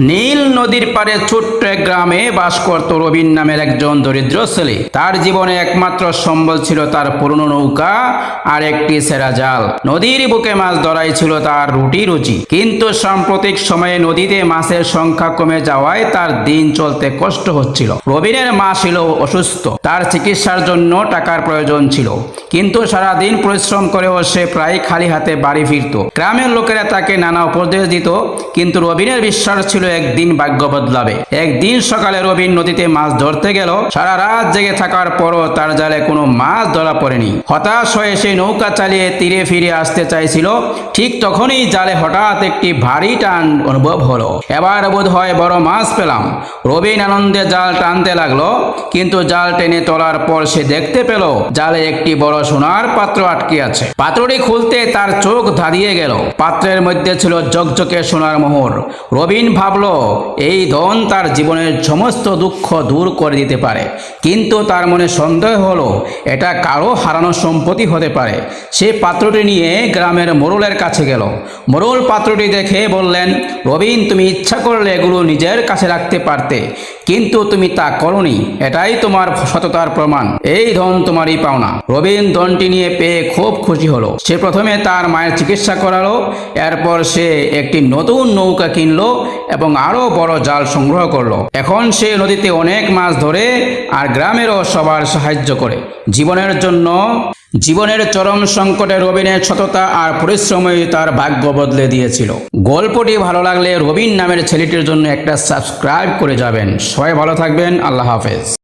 নীল নদীর পাড়ে ছোট্ট এক গ্রামে বাস করত রবিন নামের একজন দরিদ্র ছেলে। তার জীবনে একমাত্র সম্বল ছিল তার পুরনো নৌকা আর একটি সেরা জাল। নদীর বুকে মাছ ধরাই ছিল তার রুটি রুচি। কিন্তু সাম্প্রতিক সময়ে নদীতে মাছের সংখ্যা কমে যাওয়ায় তার দিন চলতে কষ্ট হচ্ছিল। রবিনের মা ছিল অসুস্থ। তার চিকিৎসার জন্য টাকার প্রয়োজন ছিল। কিন্তু সারাদিন পরিশ্রম করেও সে প্রায় খালি হাতে বাড়ি ফিরত। গ্রামের লোকেরা তাকে নানা উপদেশ দিত। কিন্তু রবিনের বিশ্বাস ছিল একদিন ভাগ্য বদলাবে। একদিন সকালে রবিন নদীতে মাছ ধরতে গেল। সারা রাত জেগে থাকার পরও তার জালে কোনো মাছ ধরা পড়েনি। হতাশ হয়ে সে নৌকা চালিয়ে তীরে ফিরে আসতে চাইছিল। ঠিক তখনই জালে হঠাৎ একটি ভারী টান অনুভব হলো। এবার বোধ হয় বড় মাছ পেলাম। রবিন আনন্দে জাল টানতে লাগল, কিন্তু জাল টেনে তোলার পর সে দেখতে পেল, জালে একটি বড় সোনার পাত্র আটকে আছে। পাত্রটি খুলতে তার চোখ ধাঁধিয়ে গেল। পাত্রের মধ্যে ছিল জকজকে সোনার মোহর। রবিন ভাবলো এই ধন তার জীবনের সমস্ত দুঃখ দূর করে দিতে পারে। কিন্তু তার মনে সন্দেহ হলো, এটা কারও হারানো সম্পত্তি হতে পারে। সে পাত্রটি নিয়ে গ্রামের মোড়লের কাছে গেল। মোড়ল পাত্রটি দেখে বললেন, রবিন, তুমি ইচ্ছা করলে এগুলো নিজের কাছে রাখতে পারতে, কিন্তু তুমি তা করনি। এটাই তোমার সততার প্রমাণ। এই ধন তোমারই পাওনা। রবিন ধনটি নিয়ে পেয়ে খুব খুশি হলো। সে প্রথমে তার মায়ের চিকিৎসা করালো, এরপর সে একটি নতুন নৌকা কিনলো এবং আরও বড় জাল সংগ্রহ করল। এখন সে নদীতে অনেক মাছ ধরে আর গ্রামেরও সবার সাহায্য করে। জীবনের জন্য, জীবনের চরম সংকটে রবিনের সততা আর পরিশ্রমই তার ভাগ্য বদলে দিয়েছিল। গল্পটি ভালো লাগলে রবিন নামের ছেলেটির জন্য একটা সাবস্ক্রাইব করে যাবেন। সবাই ভালো থাকবেন, আল্লাহ হাফেজ।